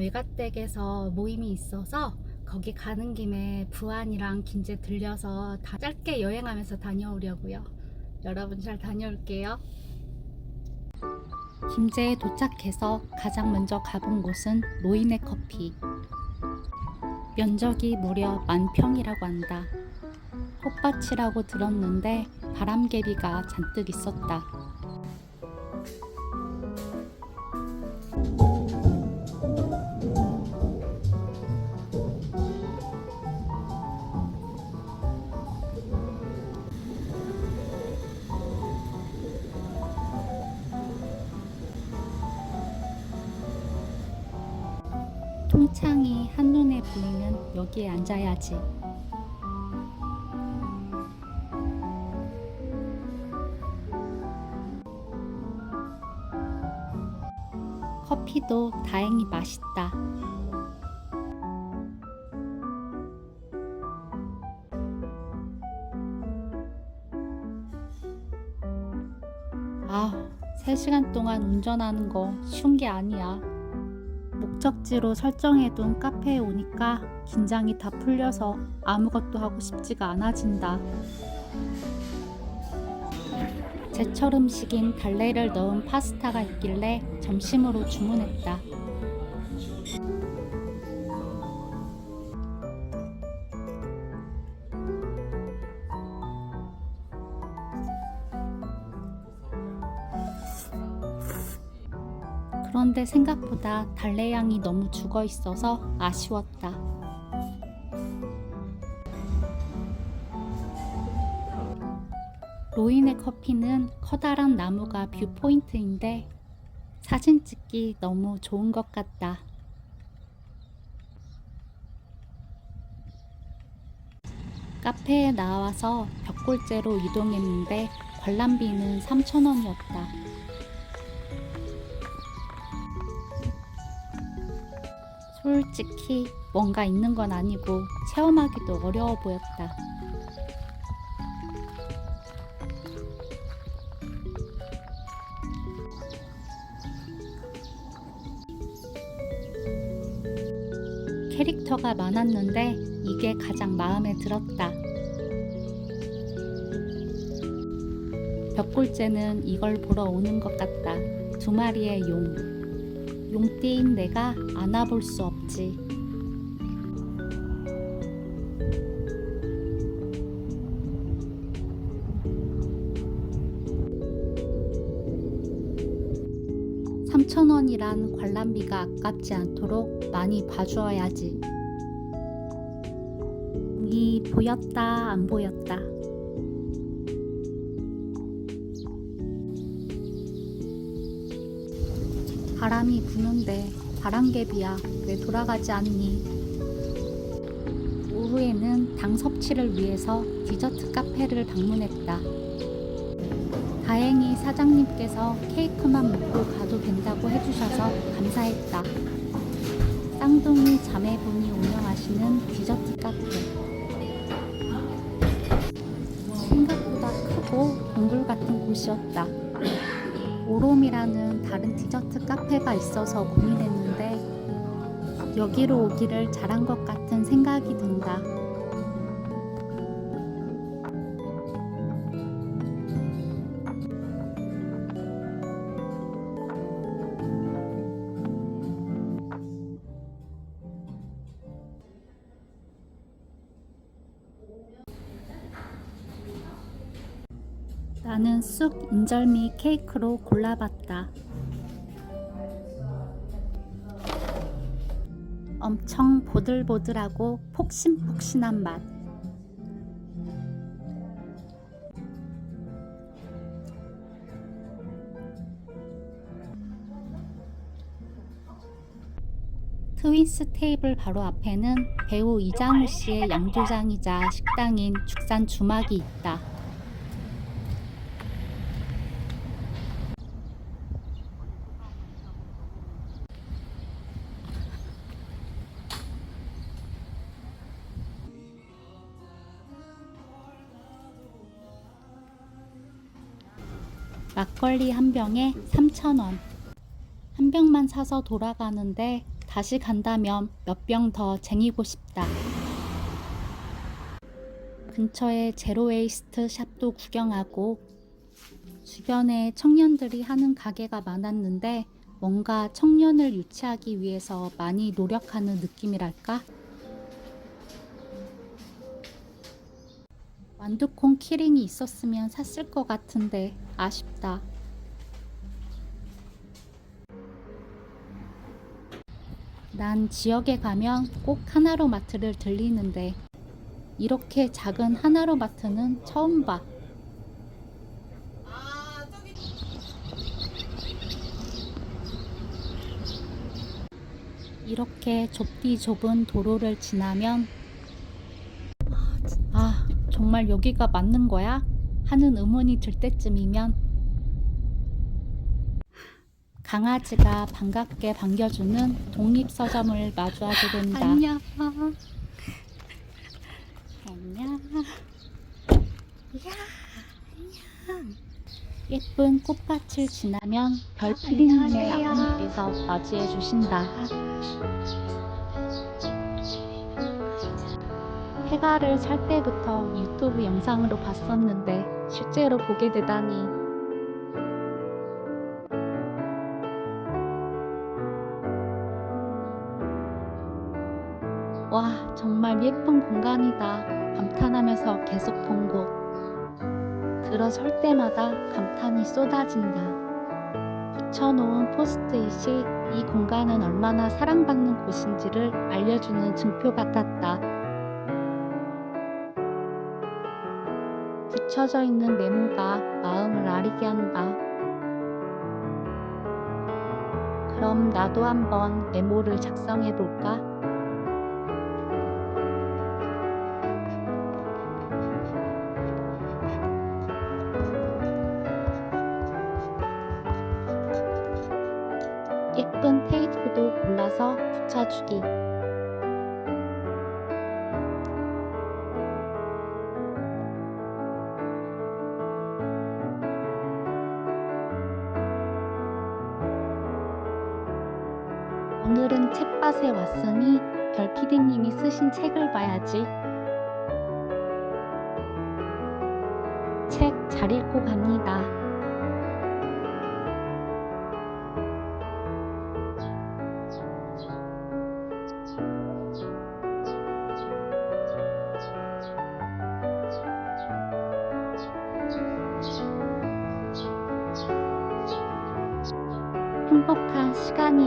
외가댁에서 모임이 있어서 거기 가는 김에 부안이랑 긴제 들려서 다 짧게 여행하면서 다녀오려고요. 여러분 잘 다녀올게요. 김제에 도착해서 가장 먼저 가본 곳은 노인의 커피. 면적이 무려 만 평이라고 한다. 꽃밭이라고 들었는데 바람개비가 잔뜩 있었다. 앉아야지. 커피도 다행히 맛있다. 아, 3시간 동안 운전하는 거 쉬운 게 아니야. 목적지로 설정해둔 카페에 오니까 긴장이 다 풀려서 아무것도 하고 싶지가 않아진다. 제철 음식인 달래를 넣은 파스타가 있길래 점심으로 주문했다. 생각보다 달래 양이 너무 죽어 있어서 아쉬웠다. 로인의 커피는 커다란 나무가 뷰포인트인데 사진 찍기 너무 좋은 것 같다. 카페에 나와서 벽골제로 이동했는데 관람비는 3,000원이었다. 솔직히 뭔가 있는 건 아니고 체험하기도 어려워 보였다. 캐릭터가 많았는데 이게 가장 마음에 들었다. 벽골제는 이걸 보러 오는 것 같다. 두 마리의 용. 용띠인 내가 안아볼 수 없지. 삼천원이란 관람비가 아깝지 않도록 많이 봐주어야지. 이 보였다 안 보였다. 바람이 부는데 바람개비야 왜 돌아가지 않니? 오후에는 당 섭취를 위해서 디저트 카페를 방문했다. 다행히 사장님께서 케이크만 먹고 가도 된다고 해주셔서 감사했다. 쌍둥이 자매분이 운영하시는 디저트 카페. 생각보다 크고 동굴 같은 곳이었다. 오롬이라는 다른 디저트 카페가 있어서 고민했는데 여기로 오기를 잘한 것 같은 생각이 든다. 인절미 케이크로 골라봤다. 엄청 보들보들하고 폭신폭신한 맛. 트윈스 테이블 바로 앞에는 배우 이장우 씨의 양조장이자 식당인 축산 주막이 있다. 막걸리 한 병에 3,000원. 한 병만 사서 돌아가는데 다시 간다면 몇 병 더 쟁이고 싶다. 근처에 제로웨이스트 샵도 구경하고 주변에 청년들이 하는 가게가 많았는데 뭔가 청년을 유치하기 위해서 많이 노력하는 느낌이랄까? 완두콩 키링이 있었으면 샀을 것 같은데 아쉽다. 난 지역에 가면 꼭 하나로 마트를 들리는데 이렇게 작은 하나로 마트는 처음 봐. 이렇게 좁디 좁은 도로를 지나면 아, 정말 여기가 맞는 거야? 하는 의문이 들 때쯤이면 강아지가 반갑게 반겨주는 독립서점을 마주하게 된다. 안녕. 안녕. 예쁜 꽃밭을 지나면 별피디님의. 아버님께서 맞이해 주신다. 해가를 살 때부터 유튜브 영상으로 봤었는데 실제로 보게 되다니 와 정말 예쁜 공간이다. 감탄하면서 계속 본 곳. 들어설 때마다 감탄이 쏟아진다. 붙여놓은 포스트잇이 이 공간은 얼마나 사랑받는 곳인지를 알려주는 증표 같았다. 붙여져 있는 메모가 마음을 아리게 한다. 그럼 나도 한번 메모를 작성해 볼까? 예쁜 테이프도 골라서 붙여주기. 오늘은 책밭에 왔으니 별 PD님이 쓰신 책을 봐야지. 책 잘 읽고 갑니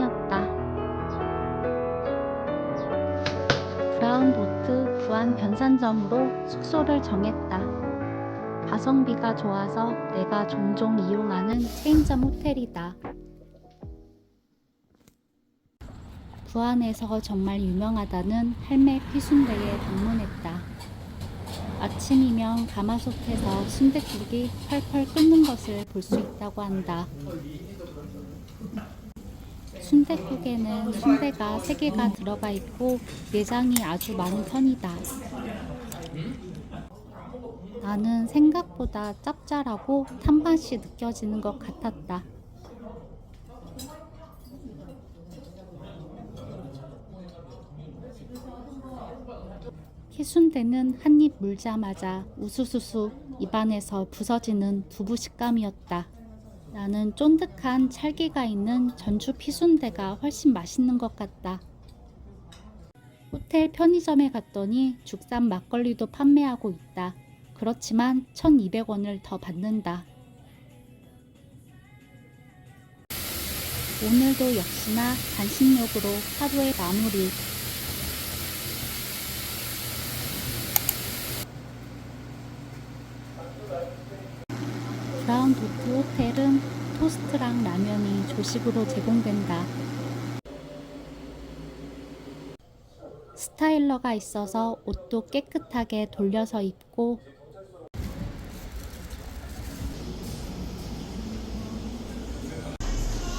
다. 행복한 시간이었다. 브라운 보트 부안 변산점으로 숙소를 정했다. 가성비가 좋아서 내가 종종 이용하는 체인점 호텔이다. 부안에서 정말 유명하다는 할매 피순대에 방문했다. 아침이면 가마솥에서 순댓국이 펄펄 끓는 것을 볼 수 있다고 한다. 순댓국에는 순대가 3개가 들어가 있고 내장이 아주 많은 편이다. 나는 생각보다 짭짤하고 탄맛이 느껴지는 것 같았다. 희순대는 한 입 물자마자 우수수수 입안에서 부서지는 두부 식감이었다. 나는 쫀득한 찰기가 있는 전주 피순대가 훨씬 맛있는 것 같다. 호텔 편의점에 갔더니 죽산 막걸리도 판매하고 있다. 그렇지만 1,200원을 더 받는다. 오늘도 역시나 간식용으로 하루의 마무리. 브라운 도트 호텔은 토스트랑 라면이 조식으로 제공된다. 스타일러가 있어서 옷도 깨끗하게 돌려서 입고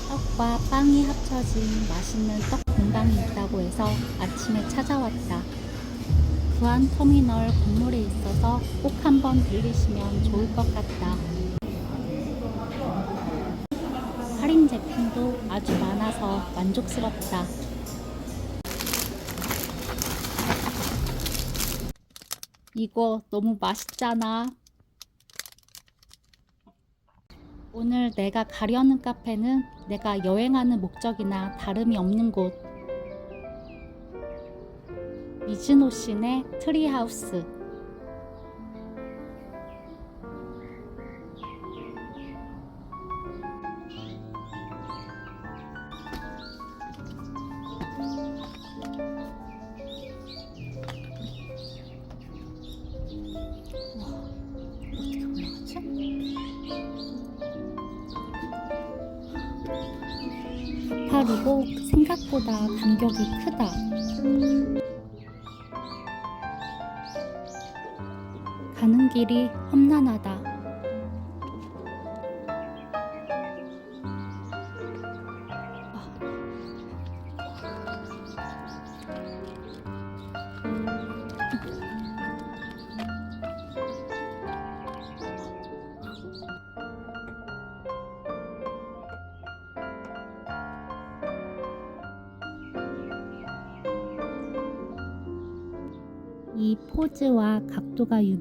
떡과 빵이 합쳐진 맛있는 떡 공방이 있다고 해서 아침에 찾아왔다. 부안 터미널 건물에 있어서 꼭 한번 들리시면 좋을 것 같다. 할인 제품도 아주 많아서 만족스럽다. 이거 너무 맛있잖아. 오늘 내가 가려는 카페는 내가 여행하는 목적이나 다름이 없는 곳. 미즈노신의 트리하우스. 가파르고 생각보다 간격이 크다. 가는 길이 험난하다.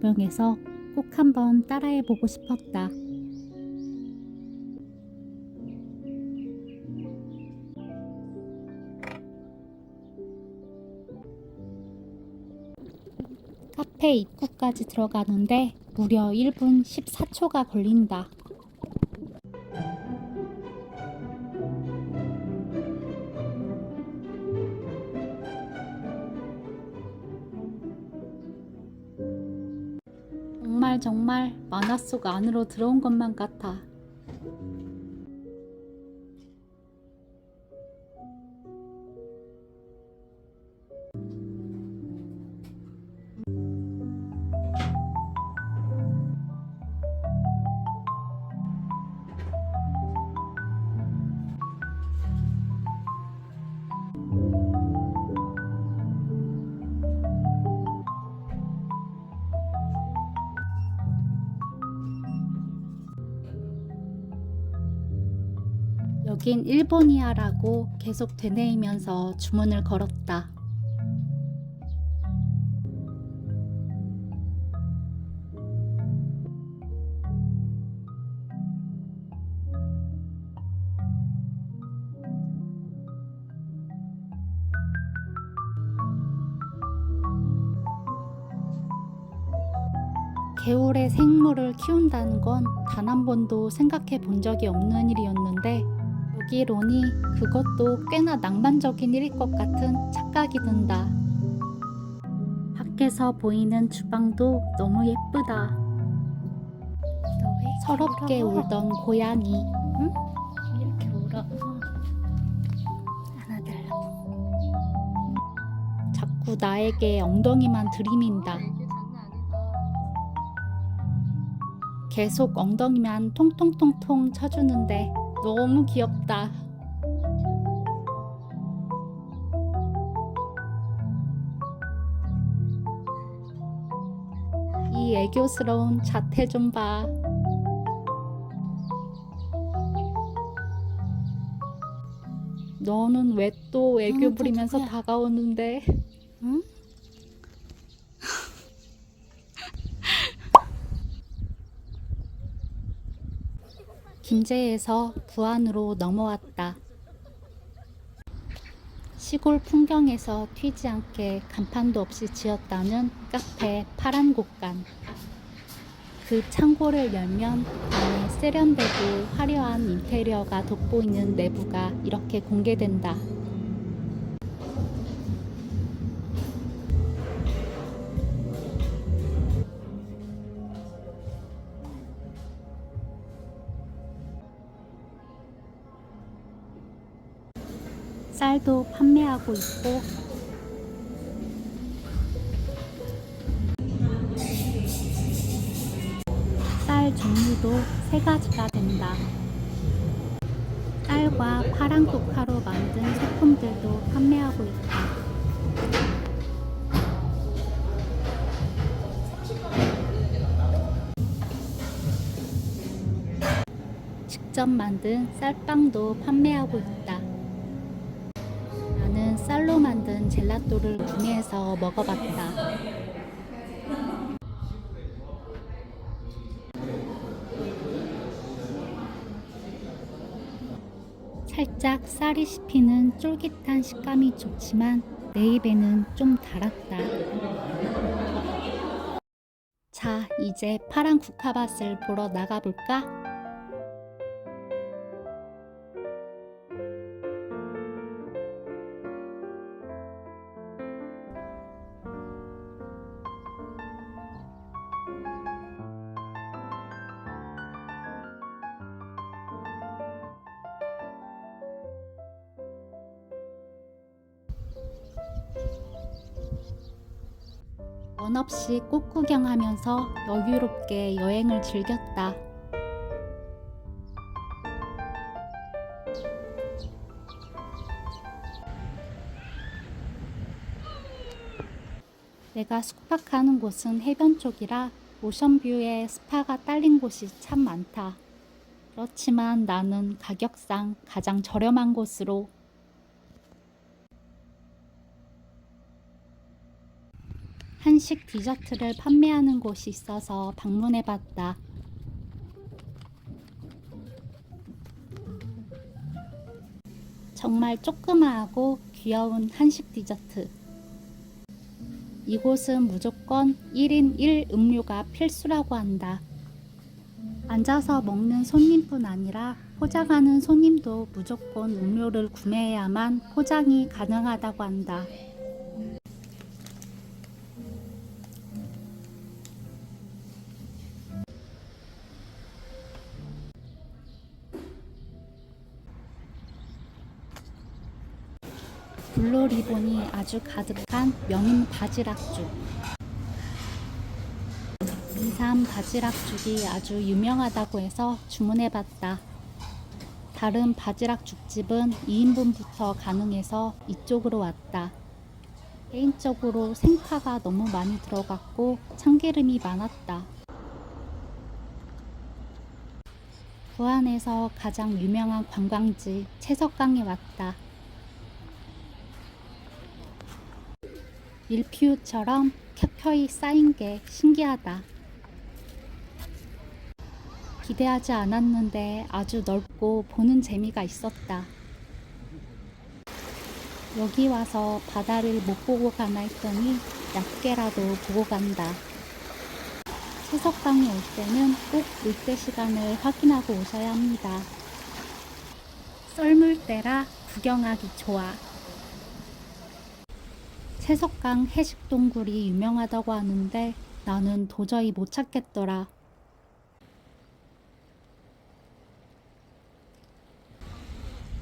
유명해서 꼭 한번 따라해보고 싶었다. 카페 입구까지 들어가는데 무려 1분 14초가 걸린다. 만화 속 안으로 들어온 것만 같아. 여긴 일본이야라고 계속 되뇌이면서 주문을 걸었다. 개울에 생물을 키운다는 건 단 한 번도 생각해 본 적이 없는 일이었는데 여기로니 그것도 꽤나 낭만적인 일일 것 같은 착각이 든다. 밖에서 보이는 주방도 너무 예쁘다. 서럽게 울던 고양이. 응? 이렇게 울어. 안아달라고. 자꾸 나에게 엉덩이만 들이민다. 계속 엉덩이만 통통통통 쳐주는데 너무 귀엽다. 애교스러운 자태 좀 봐. 너는 왜 또 애교 부리면서 누구야? 다가오는데? 응? 김제에서 부안으로 넘어왔다. 시골 풍경에서 튀지 않게 간판도 없이 지었다는 카페 파란 곳간. 그 창고를 열면 안에 세련되고 화려한 인테리어가 돋보이는 내부가 이렇게 공개된다. 쌀도 판매하고 있고 종류도 세 가지가 된다. 쌀과 파랑 독화로 만든 소품들도 판매하고 있다. 직접 만든 쌀빵도 판매하고 있다. 나는 쌀로 만든 젤라또를 구매해서 먹어봤다. 살짝 쌀이 씹히는 쫄깃한 식감이 좋지만 내 입에는 좀 달았다. 자, 이제 파란 국화밭을 보러 나가볼까? 원 없이 꽃 구경하면서 여유롭게 여행을 즐겼다. 내가 숙박하는 곳은 해변 쪽이라 오션뷰에 스파가 딸린 곳이 참 많다. 그렇지만 나는 가격상 가장 저렴한 곳으로 한식 디저트를 판매하는 곳이 있어서 방문해 봤다. 정말 조그마하고 귀여운 한식 디저트. 이곳은 무조건 1인 1 음료가 필수라고 한다. 앉아서 먹는 손님뿐 아니라 포장하는 손님도 무조건 음료를 구매해야만 포장이 가능하다고 한다. 아주 가득한 명인 바지락죽. 이삼 바지락죽이 아주 유명하다고 해서 주문해봤다. 다른 바지락죽집은 2인분부터 가능해서 이쪽으로 왔다. 개인적으로 생파가 너무 많이 들어갔고 참기름이 많았다. 부안에서 가장 유명한 관광지 채석강에 왔다. 밀푀유처럼 켜켜이 쌓인 게 신기하다. 기대하지 않았는데 아주 넓고 보는 재미가 있었다. 여기 와서 바다를 못 보고 가나 했더니 얕게라도 보고 간다. 채석강에 올 때는 꼭 물때 시간을 확인하고 오셔야 합니다. 썰물 때라 구경하기 좋아. 채석강 해식동굴이 유명하다고 하는데 나는 도저히 못 찾겠더라.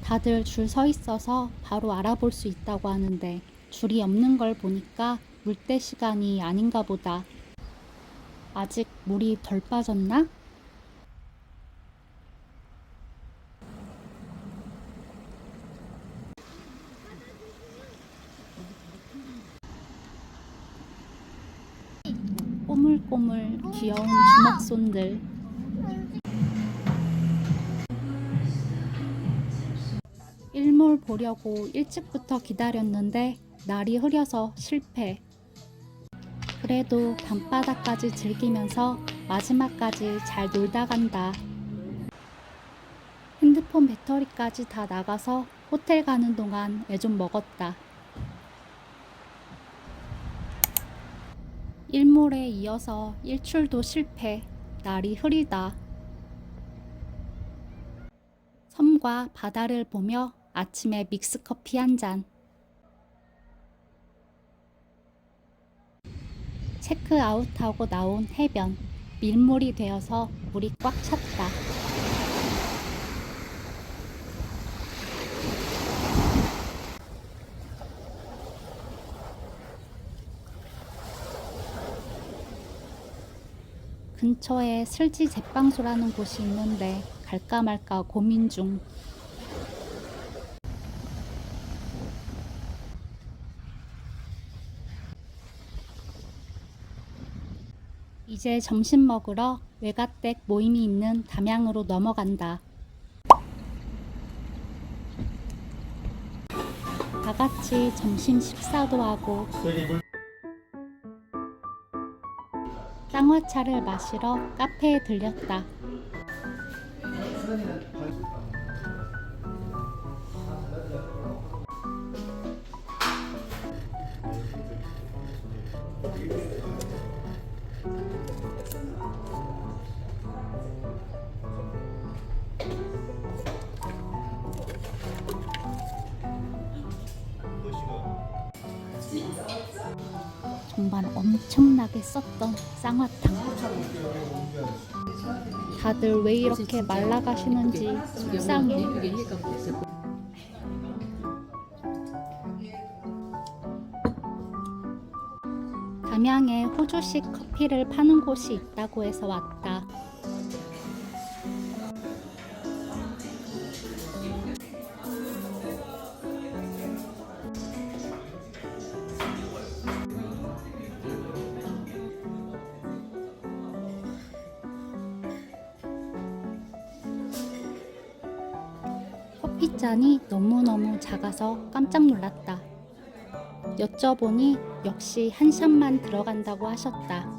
다들 줄 서 있어서 바로 알아볼 수 있다고 하는데 줄이 없는 걸 보니까 물때 시간이 아닌가 보다. 아직 물이 덜 빠졌나? 꼬물꼬물 귀여운 주먹 손들. 일몰 보려고 일찍부터 기다렸는데 날이 흐려서 실패. 그래도 밤바다까지 즐기면서 마지막까지 잘 놀다 간다. 핸드폰 배터리까지 다 나가서 호텔 가는 동안 애 좀 먹었다. 일몰에 이어서 일출도 실패. 날이 흐리다. 섬과 바다를 보며 아침에 믹스커피 한 잔. 체크아웃하고 나온 해변. 밀물이 되어서 물이 꽉 찼다. 근처에 슬지 제빵소라는 곳이 있는데 갈까 말까 고민 중. 이제 점심 먹으러 외갓댁 모임이 있는 담양으로 넘어간다. 다 같이 점심 식사도 하고 쌍화차를 마시러 카페에 들렸다. 다들 왜 이렇게 말라가시는지 속상해. 담양에 호주식 커피를 파는 곳이 있다고 해서 왔다. 커피잔이 너무너무 작아서 깜짝 놀랐다. 여쭤보니 역시 한 샷만 들어간다고 하셨다.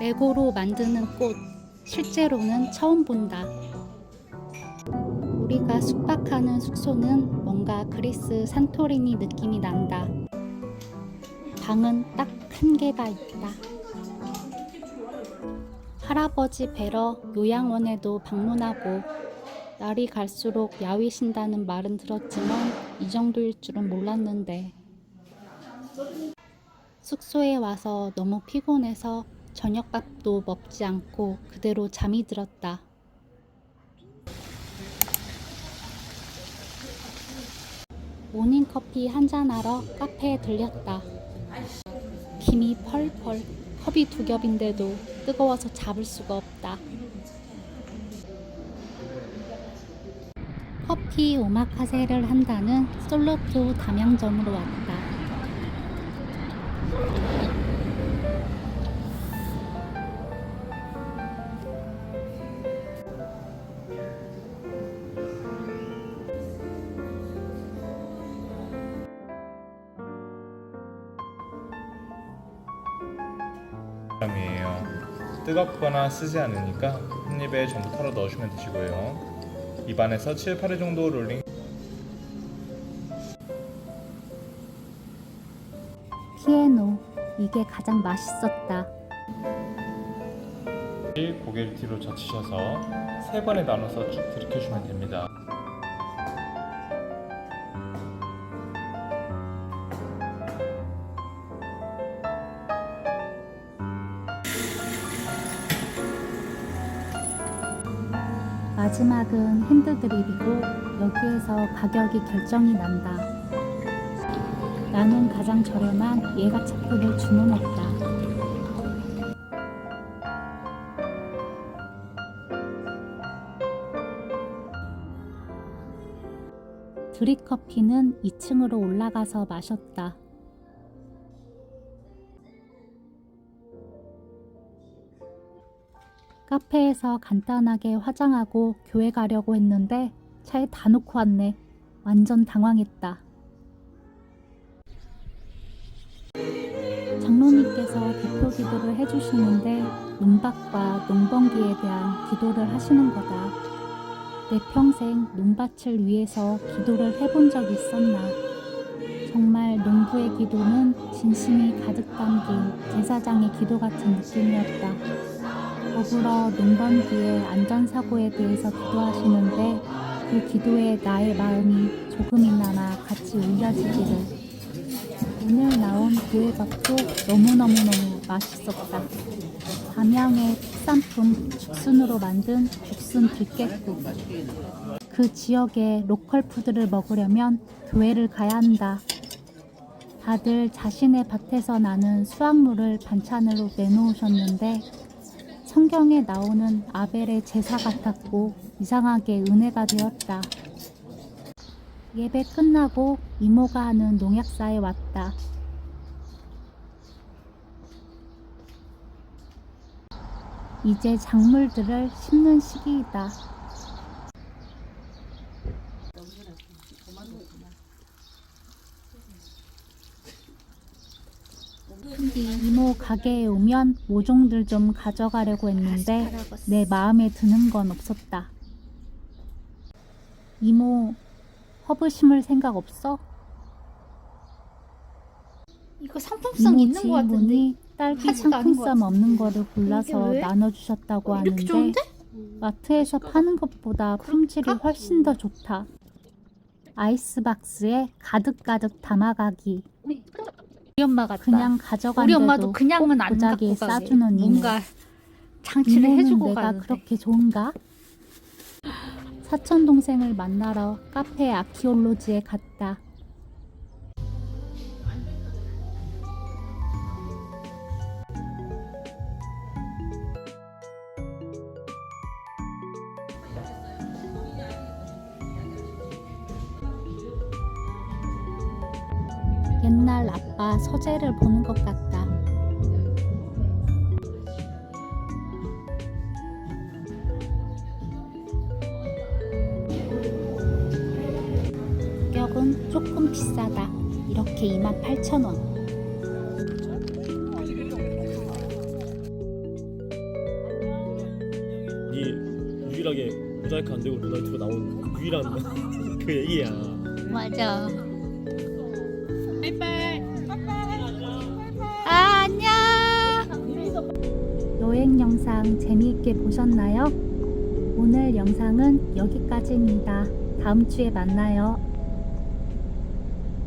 레고로 만드는 꽃, 실제로는 처음 본다. 우리가 숙박하는 숙소는 뭔가 그리스 산토리니 느낌이 난다. 방은 딱 한 개가 있다. 할아버지 뵈러 요양원에도 방문하고 날이 갈수록 야위신다는 말은 들었지만 이 정도일 줄은 몰랐는데 숙소에 와서 너무 피곤해서 저녁밥도 먹지 않고 그대로 잠이 들었다. 모닝커피 한잔하러 카페에 들렸다. 김이 펄펄 컵이 두 겹인데도 뜨거워서 잡을 수가 없다. 커피 오마카세를 한다는 솔로트 담양점으로 왔다. 뜨겁거나 쓰지 않으니까 한 입에 전부 털어 넣으시면 되시고요. 입안에서 7, 8회 정도 롤링 피에노 이게 가장 맛있었다. 고개를 뒤로 젖히셔서 세 번에 나눠서 쭉 들이켜주면 됩니다. 마지막은 핸드드립이고 여기에서 가격이 결정이 난다. 나는 가장 저렴한 예가 제품을 주문했다. 드립 커피는 2층으로 올라가서 마셨다. 카페에서 간단하게 화장하고 교회 가려고 했는데 차에 다 놓고 왔네. 완전 당황했다. 장로님께서 대표 기도를 해주시는데 논밭과 농번기에 대한 기도를 하시는 거다. 내 평생 논밭을 위해서 기도를 해본 적이 있었나? 정말 농부의 기도는 진심이 가득 담긴 제사장의 기도 같은 느낌이었다. 더불어 농번기의 안전사고에 대해서 기도하시는데 그 기도에 나의 마음이 조금이나마 같이 울려지기를 오늘 나온 교회밥도 너무너무너무 맛있었다. 담양의 특산품 죽순으로 만든 죽순 들깨국 그 지역의 로컬 푸드를 먹으려면 교회를 가야 한다. 다들 자신의 밭에서 나는 수확물을 반찬으로 내놓으셨는데 성경에 나오는 아벨의 제사 같았고 이상하게 은혜가 되었다. 예배 끝나고 이모가 하는 농약사에 왔다. 이제 작물들을 심는 시기이다. 가게에 오면 모종들 좀 가져가려고 했는데 내 마음에 드는 건 없었다. 이모, 허브 심을 생각 없어? 이거 상품성 이모 있는 거 같은데. 딸기 상품성 없는 거를 골라서? 나눠주셨다고 이렇게 하는데 좋은데? 마트에서 파는 것보다 품질이? 훨씬 더 좋다. 아이스박스에 가득가득 담아가기. 우리 엄마 같다. 그냥 우리 가져간데도 엄마도 그냥은 안 고자기에 갖고 가게. 싸주는. 뭔가 장치를 해주고 내가 가는데. 그렇게 좋은가? 사촌 동생을 만나러 카페 아키올로지에 갔다. 옛날 아빠 서재를 보는 것 같다. 가격은 조금 비싸다. 이렇게 28,000원. 이 유일하게 모자이크 안 되고 루나이트로 나온 유일한 그 얘기야. 맞아. 아, 여기까지입니다. 다음 주에 만나요.